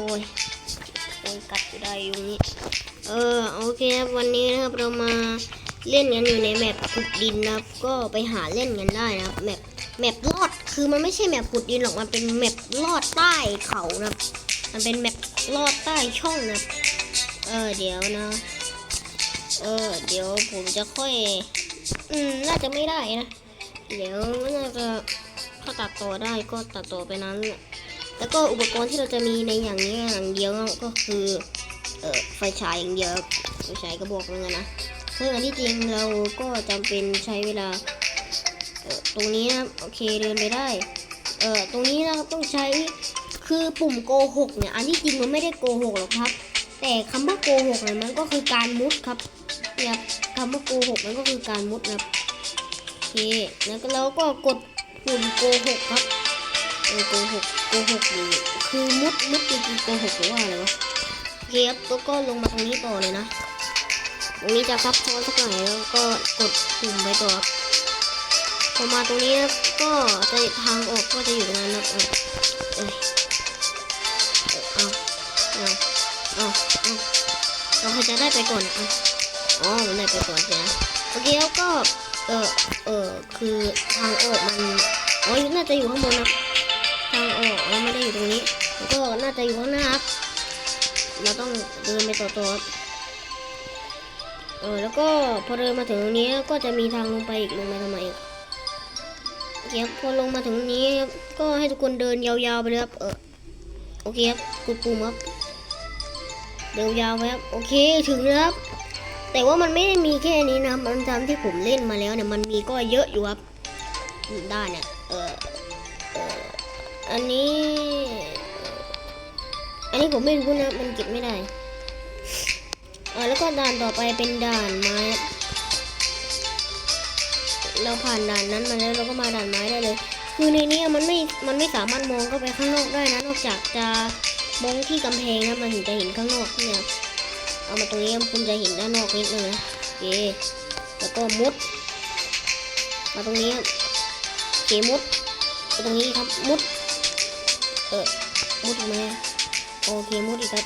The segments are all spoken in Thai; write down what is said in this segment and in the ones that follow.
อ้ยโอ้ยกัดอยู่ได้อยู่นี่เออโอเคครับวันนี้นะครับเรามาเล่นกันอยู่ในแมปขุดดินนะครับ ก็ไปหาเล่นกันได้นะครับแมปแมปลอดคือมันไม่ใช่แมปขุดดินหรอกมันเป็นแมปลอดใต้เขานะครับ มันเป็นแมปลอดใต้ช่องนะครับเออเดี๋ยวนะ เออเดี๋ยวผมจะค่อย อืมน่าจะไม่ได้นะ เดี๋ยวน่าจะถ้าตัดต่อได้ก็ตัดต่อไปนั้นแหละ แล้วก็อุปกรณ์ที่เราจะมีในอย่างนี้อย่างเดียวก็คือเอ่อไฟฉายอย่างเดียวไฟฉายกระบอกนึงอะนะซึ่งอันที่จริงเราก็จำเป็นใช้เวลาเอ่อตรงนี้นะโอเคเดินไปได้เอ่อตรงนี้นะครับต้องใช้คือปุ่มโกหกเนี่ยอันที่จริงมันไม่ได้โกหกหรอกครับ แต่คำว่าโกหกเนี่ยมันก็คือการมุดครับเนี่ยคำว่าโกหกมันก็คือการมุดนะครับโอเคแล้วเราก็กดปุ่มโกหกครับเออโกหก โกหกอยู่คือมุดมุดจริงๆโกหกหรือว่าอะไรวะโอเคครับแล้วก็ลงมาตรงนี้ต่อเลยนะ ตรงนี้จะซับซ้อนสักหน่อยแล้วก็กดปุ่มไปต่อครับพอมาตรงนี้ก็จะทางออกก็จะอยู่ตรงนั้นนะเอ้ยเอ้ยเอาเอาเอาเอาเราใครจะได้ไปก่อนอะอ๋อมันได้ไปก่อนใช่ไหมโอเคแล้วก็เออเออคือทางออกมันอ๋อน่าจะอยู่ข้างบนนะ เราไม่ได้อยู่ตรงนี้ก็น่าจะอยู่ข้างหน้าครับ เราต้องเดินไปต่อต่อเออแล้วก็พอเดินมาถึงตรงนี้ก็จะมีทางลงไปอีกลงไปทำไมอีกโอเคครับพอลงมาถึงตรงนี้ก็ให้ทุกคนเดินยาวๆไปเลยครับเออโอเคครับกดปุ่มครับเดินยาวไปครับโอเคถึงแล้วครับแต่ว่ามันไม่ได้มีแค่นี้นะมันตามที่ผมเล่นมาแล้วเนี่ยมันมีก็เยอะอยู่ครับด้านเนี่ยเออเออ อันนี้ อันนี้ผมไม่รู้นะ มันเก็บไม่ได้เออแล้วก็ด่านต่อไปเป็นด่านไม้ เราผ่านด่านนั้นมาแล้วเราก็มาด่านไม้ได้เลย คือในนี้มันไม่ มันไม่สามารถมองเข้าไปข้างนอกได้นะ นอกจากจะมองที่กำแพงนะ มันถึงจะเห็นข้างนอกเนี่ย เอามาตรงนี้คุณจะเห็นด้านนอกนิดนึงนะโอเคแล้วก็มุด มาตรงนี้ครับโอเคมุด ตรงนี้ครับมุด เออมุดทำไมโอเคมุดอีกครับ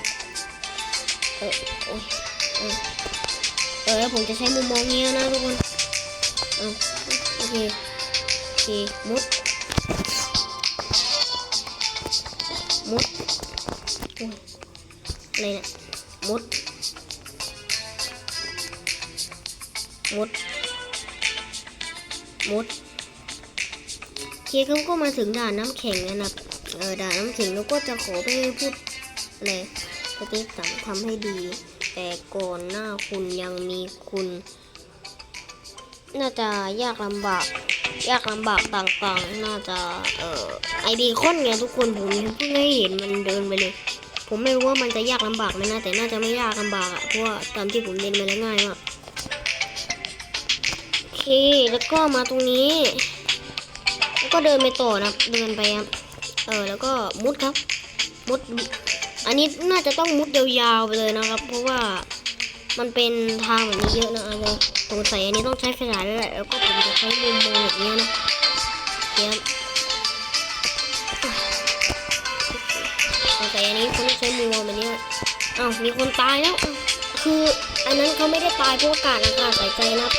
เออโอ้ยเออเออแล้วผมจะใช้มุมมองนี้นะทุกคนเอาโอเคโอเคมุดมุดโอ้ยอะไรเนี่ยมุดมุดมุดโอเคเขาก็มาถึงด่านน้ำแข็งนะครับ เออด่าน้ำแข็งเราก็จะขอไปพูดอะไรสต็ปสามทำให้ดี แต่ก่อนหน้าคุณยังมีคุณ น่าจะยากลำบาก ยากลำบากต่างๆ น่าจะเอ่อไอเบคอนเนี่ยทุกคนผมเพิ่งได้เห็นมันเดินไปเลย ผมไม่รู้ว่ามันจะยากลำบากไหมนะแต่น่าจะไม่ยากลำบากอะเพราะว่าตามที่ผมเล่นมาแล้วง่ายมากโอเคแล้วก็มาตรงนี้ แล้วก็เดินไปต่อนะเดินไปครับ เออแล้วก็มุดครับมุดอันนี้น่าจะต้องมุดยาวๆไปเลยนะครับ เพราะว่ามันเป็นทางแบบนี้เยอะนะอาจจะสงสัยอันนี้ต้องใช้ไฟฉายแล้วแหละแล้วก็ผมจะใช้มุมมองแบบนี้นะเดี๋ยวสงสัยอันนี้คนต้องใช้มุมมองแบบนี้อ้าวมีคนตายแล้วคืออันนั้นเขาไม่ได้ตายเพราะอากาศอากาศใส่ใจนะครับ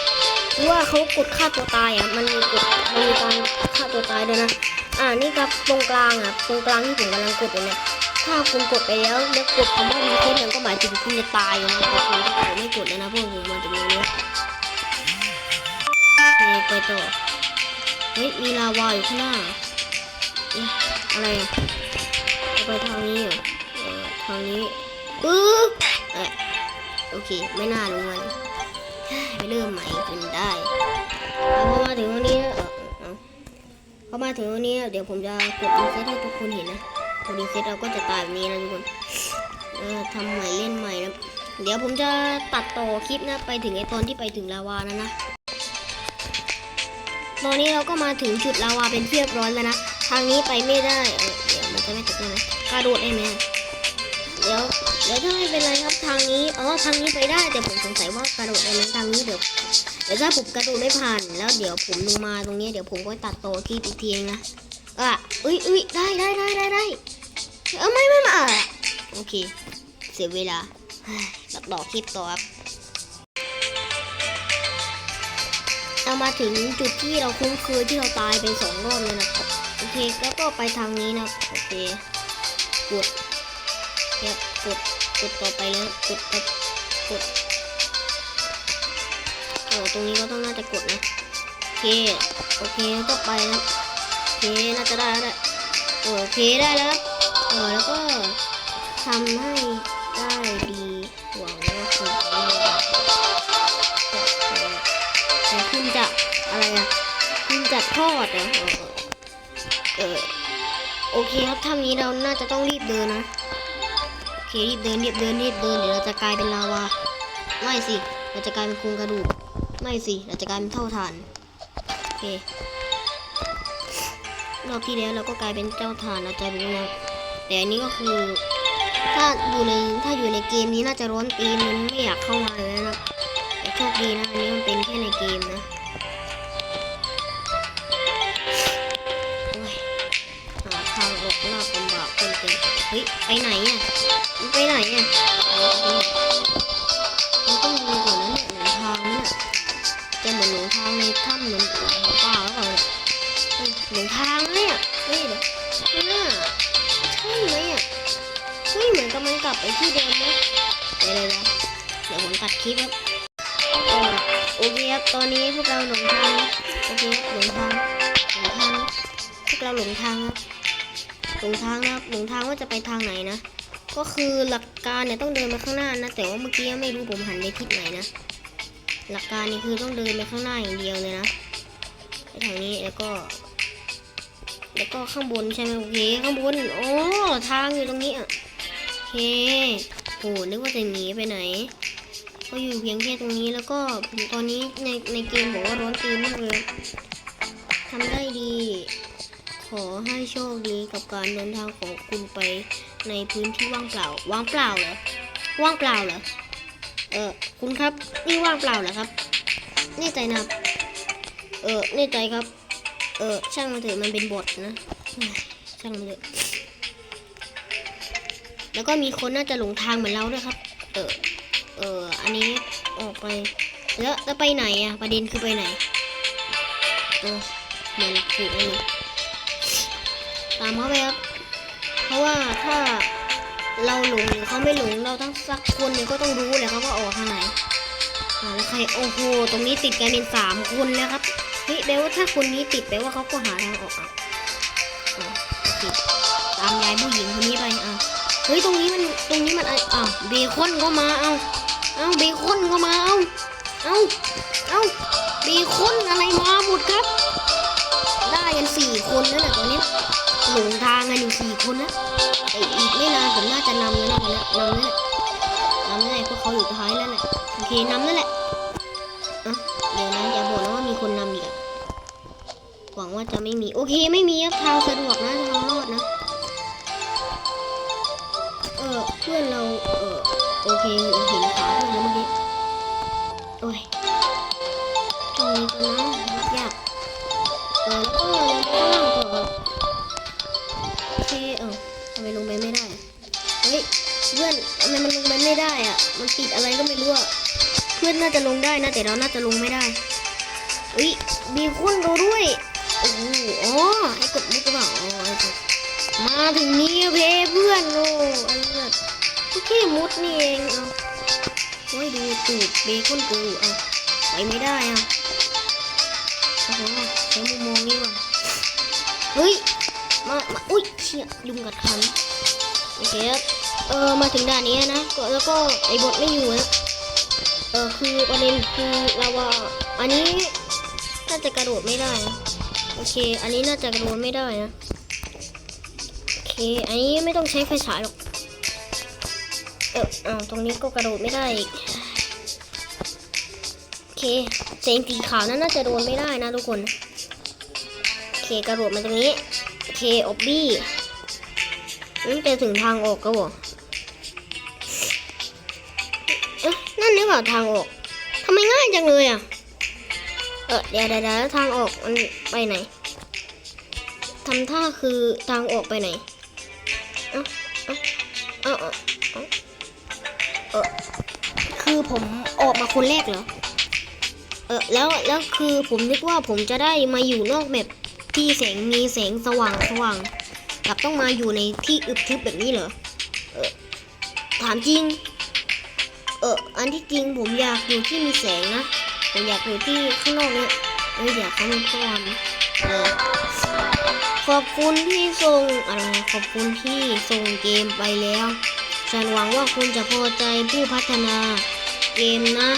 หรือว่าเขากดฆ่าตัวตายอะมันมีกดมันมีการฆ่าตัวตายด้วยนะ อ่านี่ครับตรงกลางอะตรงกลางที่ผมกำลังกดอยู่เนี่ยถ้าคุณกดไปแล้วแล้วกดคำว่ารีเซ็ตเนี่ยก็หมายถึงคุณจะตายนะครับผมผมไม่กดแล้วนะเพราะผมมาจากตรงนี้โอเคไปต่อเฮ้ยมีลาวาอยู่ข้างหน้าอะไรอะไปทางนี้เหรอทางนี้ปึ๊บเอะโอเค ไม่น่าลงมาเลยไปเริ่มใหม่เป็นได้พอมาถึงตรงนี้ อมาถึงตรงนี้เดี๋ยวผมจะกดรีเซ็ตให้ทุกคนเห็นนะพอรีเซ็ตเราก็จะตายแบบนี้นะทุกคนเออทำใหม่เล่นใหม่นะเดี๋ยวผมจะตัดต่อคลิปนะไปถึงไอตอนที่ไปถึงลาวานะนะตอนนี้เราก็มาถึงจุดลาวาเป็นเรียบร้อยแล้วนะทางนี้ไปไม่ได้เเดี๋ยวมันจะไม่ติดได้ไหมกระโดดได้ไหมเดี๋ยวเดี๋ยวถ้าไม่เป็นไรครับทางนี้อ๋อทางนี้ไปได้แต่ผมสงสัยว่ากระโดดได้ไหมทางนี้เดี๋ยว เดี๋ยวถ้าผมกระโดดไม่ผ่านแล้วเดี๋ยวผมลงมาตรงนี้เดี๋ยวผมก็ตัดต่อคลิปอีกทีเองนะอะอุ้ยอุ้ยได้ได้ได้ได้ได้เออไม่ไม่ไม่อะโอเค เสียเวลาตัดต่อคลิปต่อครับเรามาถึงจุดที่เราคุ้นเคยที่เราตายไปสองรอบแล้วนะครับโอเคแล้วก็ไปทางนี้นะโอเคกดครับกดกดต่อไปแล้วกดกด ออตรงนี้ก็ต้องน่าจะกดนะโอเคโอเคก็ไปนะโอเคน่าจะได้แล้วแหละเออโอเคได้แล้วครับเออแล้วก็ทำให้ได้ดีหวังว่าคุณจะไม่แต่คุณจะอะไรอะคุณจะทอดเหรอเออเออโอเคครับถ้านี้เราน่าจะต้องรีบเดินนะโอเครีบเดินรีบเดินรีบเดินเดี๋ยวเราจะกลายเป็นลาวาไม่สิเราจะกลายเป็นโครงกระดูก ไม่สิเราจะกลายเป็นเท่าฐานโอเครอบที่แล้วเราก็กลายเป็นเจ้าฐานเราจะรู้นะแต่อันนี้ก็คือ ถ้าอยู่ในถ้าอยู่ในเกมนี้น่าจะร้อนตีนมันไม่อยากเข้ามาเลยนะแต่โชคดีนะอันนี้มันเป็นแค่ในเกมนะโอ้ยหาทางออกลากลำบากเกินเกินเฮ้ยไปไหนอะไปไหนอะ เฮ้ยเหมือนกับมันกลับไปที่เดิมนะเดี๋ยวเลยนะเดี๋ยวผมตัดคลิปครับโอเคครับตอนนี้พวกเราหลงทางนะโอเคครับหลงทางหลงทางพวกเราหลงทางครับหลงทางนะครับหลงทางว่าจะไปทางไหนนะก็คือหลักการเนี่ยต้องเดินไปข้างหน้านะแต่ว่าเมื่อกี้ไม่รู้ผมหันไปทิศไหนนะหลักการนี่คือต้องเดินไปข้างหน้าอย่างเดียวเลยนะไปทางนี้แล้วก็แล้วก็ข้างบนใช่ไหมโอเคข้างบนโอ้ทางอยู่ตรงนี้อะ เคโอ้นึกว่าจะหนีไปไหน ก็อยู่เพียงแค่ตรงนี้แล้วก็ตอนนี้ในในเกมบอกว่าร้อนตีนมากเลยทำได้ดี ขอให้โชคดีกับการเดินทางของคุณไปในพื้นที่ว่างเปล่า ว่างเปล่าเหรอ ว่างเปล่าเหรอ เออคุณครับ นี่ว่างเปล่าเหรอครับแน่ใจนะครับ เออแน่ใจครับ เออช่างมันเถอะมันเป็นบทนะ ช่างมันเถอะ แล้วก็มีคนน่าจะหลงทางเหมือนเราด้วยครับ เออ เออ อันนี้ออกไปแล้วแล้วไปไหนอะประเด็นคือไปไหน เออเหมือนหลักสูตรเลยตามเขาไปครับ เพราะว่าถ้าเราหลงหรือเขาไม่หลงเราทั้งสักคนเนี่ยก็ต้องรู้แหละครับว่าออกทางไหนอ่าแล้วใครโอ้โหตรงนี้ติดกันเป็นสามคนแล้วครับเฮ้ยแปลว่าถ้าคนนี้ติดแปลว่าเขาก็หาทางออกอะอะโอเคตามยายผู้หญิงคนนี้ไปอะ เฮ้ยตรงนี้มันตรงนี้มันอะอ้าวเบคอนก็มาเอาเอาเบคอนก็มาเอาเอาเอาเบคอนอะไรมาหมดครับ ได้กันสี่คนแล้วแหละตอนนี้หลงทางกันอยู่สี่คนนะแต่อีกไม่นานผมน่าจะนำแล้วนะนำแล้วแหละนำแล้วแหละพวกเขาอยู่ท้ายแล้วแหละโอเคนำแล้วแหละอะเดี๋ยวนะอย่าบอกนะว่ามีคนนำอีกหวังว่าจะไม่มีโอเคไม่มีครับทางสะดวกนะทางรอดนะ พื่อนเรา เออโอเคเห็นขาเพื่อนแล้วเมื่อกี้ โอ้ยตรงนี้ก็นะยากเออแล้วก็ลงข้างล่างต่อครับโอเคเออทำไมลงไปไม่ได้ เฮ้ย เพื่อนทำไมมันลงไปไม่ได้อะ มันติดอะไรก็ไม่รู้อะ เพื่อนน่าจะลงได้นะ แต่เราน่าจะลงไม่ได้เฮ้ย มีคนเราด้วย โอ้โหอ๋อให้กดมุกหรือเปล่าอ๋อมาถึงนี้เพ แค่มุดนี่เองเอาโอ้ยดูตูดเบคอนกูเอาไปไม่ได้อะโอ้โหใช้มุมมองนี่ว่ะเฮ้ยมามาอุ้ยเชี่ยยุงกัดคันโอเคครับเออมาถึงด่านนี้นะก็แล้วก็ไอ้บทไม่อยู่นะเออคือประเด็นคือเราว่าอันนี้น่าจะกระโดดไม่ได้นะโอเค อันนี้น่าจะกระโดดไม่ได้นะโอเค อันนี้ไม่ต้องใช้ไฟฉายหรอก เอออ้าตรงนี้ก็กระโดดไม่ได้อีกโอเคเสียงสีขาวนั้นน่าจะโดนไม่ได้นะทุกคนโอเคกระโดดมาตรงนี้โอเคออบบี้นั่นจะถึงทางออกก็บอกนั่นนี่เปล่าทางออกทำไมง่ายจังเลยอะเออเดี๋ยวเดี๋ยวทางออกมันไปไหนทำท่าคือทางออกไปไหน เอ้าเอ้าเออ คือผมออกมาคนแรกเหรอ เออแล้วแล้วคือผมนึกว่าผมจะได้มาอยู่นอกแบบที่แสงมีแสงสว่างสว่างกลับต้องมาอยู่ในที่อึบทึบแบบนี้เหรอ เออถามจริง เอออันที่จริงผมอยากอยู่ที่มีแสงนะ ผมอยากอยู่ที่ข้างนอกเนี่ยเอออยากให้มันพร้อมเออขอบคุณที่ส่งอะไรขอบคุณที่ส่งเกมไปแล้วฉันหวังว่าคุณจะพอใจผู้พัฒนา เกมนะ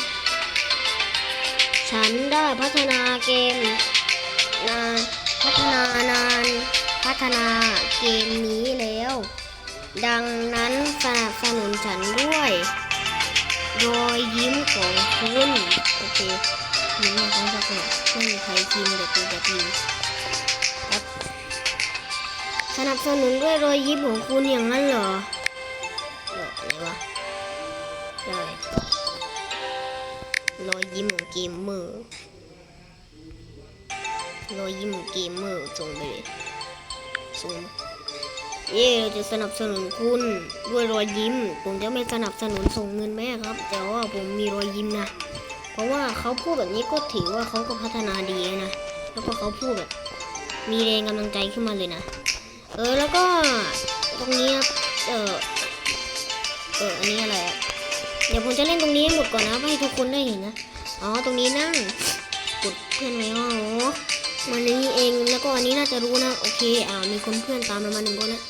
ฉันได้พัฒนาเกมนานพัฒนานานพัฒนาเกมนี้แล้ว ดังนั้นสนับสนุนฉันด้วยรอยยิ้มของคุณโอเคยิ้มให้เขาสักหน่อยไม่มีใครพิมเดียวกูจะพิมครับสนับสนุนด้วยรอยยิ้มของคุณอย่างนั้นเหรอเอออะไรวะได้ รอยยิ้มของเกมเมอร์รอยยิ้มของเกมเมอร์ส่งไปเลยส่งเย่เราจะสนับสนุนคุณด้วยรอยยิ้ม ผมจะไม่สนับสนุนส่งเงินแม่ครับ แต่ว่าผมมีรอยยิ้มนะ เพราะว่าเขาพูดแบบนี้ก็ถือว่าเขาก็พัฒนาดีนะ แล้วก็เขาพูดแบบมีแรงกำลังใจขึ้นมาเลยนะ เออแล้วก็ตรงนี้เออเอออันนี้อะไรอะ เดี๋ยวผมจะเล่นตรงนี้ให้หมดก่อนนะให้ทุกคนได้เห็นนะ อ๋อ ตรงนี้นั่งกดเพื่อนไว้ว่าอ๋อมันนี้เอง แล้วก็อันนี้น่าจะรู้นะ โอเค อ่า มีคนเพื่อนตามเรามาหนึ่งคนนะ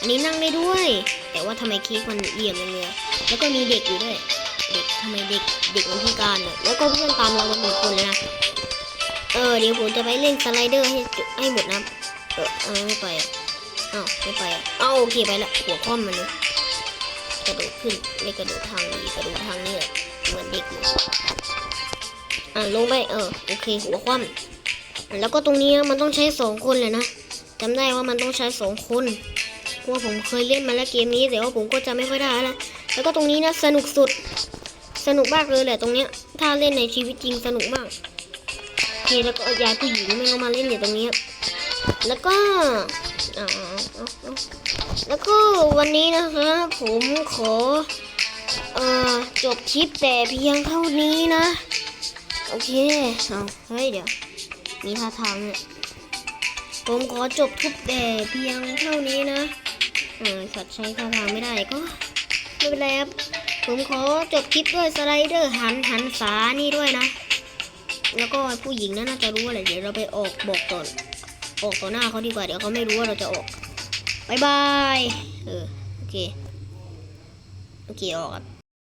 อันนี้นั่งได้ด้วย แต่ว่าทำไมเค้กมันเอี่ยมจังเลย แล้วก็มีเด็กอยู่ด้วย เด็กทำไมเด็ก เด็กมันพิการอะแล้วก็เพื่อนตามเรามาหมดคนเลยนะ เออ เดี๋ยวผมจะไปเล่นสไลเดอร์ให้จบให้หมดนะเออออ ไม่ไปอะอ้าวไม่ไปอะอ้าวโอเคไปละหัวคว่ำมันเลย กระโดดขึ้นไม่กระโดดทางดีกระโดดทางนี้แหละเหมือนเด็กอยู่อะลงไปเออโอเคหัวคว่ำแล้วก็ตรงนี้มันต้องใช้สองคนเลยนะจำได้ว่ามันต้องใช้สองคนเพราะว่าผมเคยเล่นมาแล้วเกมนี้แต่ว่าผมก็จะไม่ค่อยได้แล้วแล้วก็ตรงนี้นะสนุกสุดสนุกมากเลยแหละตรงเนี้ย ถ้าเล่นในชีวิตจริงสนุกมากโอเคแล้วก็ยายผู้หญิงไม่ก็มาเล่นอยู่ตรงนี้ แล้วก็อ่าเอ แล้วก็วันนี้นะคะ ผมขอเอ่อจบคลิปแต่เพียงเท่านี้นะ โอเคเอาเฮ้ยเดี๋ยว มีท่าทางเนี่ยผมขอจบทุกแต่เพียงเท่านี้นะเออสัตว์ใช้ท่าทางไม่ได้ก็ไม่เป็นไรครับผมขอจบคลิปด้วยสไลเดอร์หันหันฝานี่ด้วยนะ แล้วก็ผู้หญิงนั่นน่าจะรู้แหละเดี๋ยวเราไปออกบอกก่อออกต่อหน้าเขาดีกว่าเดี๋ยวเขาไม่รู้ว่าเราจะออก บายบาย เออ โอเค โอเคออกครับ